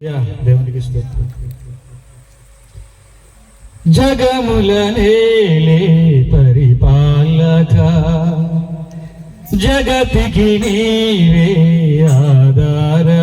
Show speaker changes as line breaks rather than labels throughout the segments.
దేవునికి జగముల నేలే పరిపాలక జగతికి నీవే ఆధారా.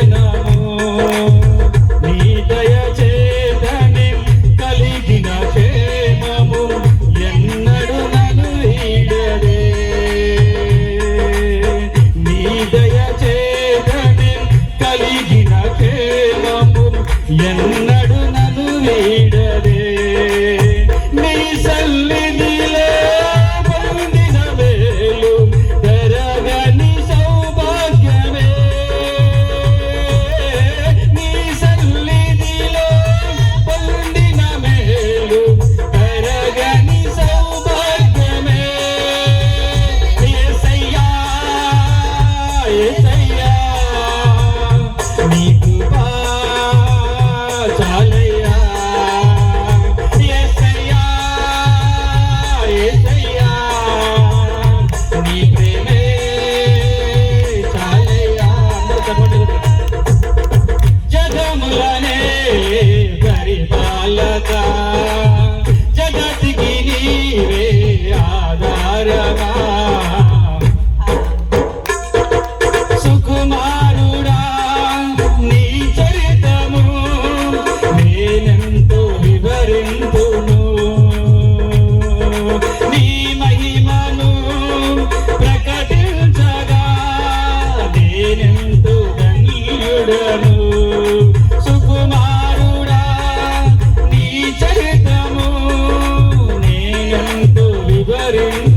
Hare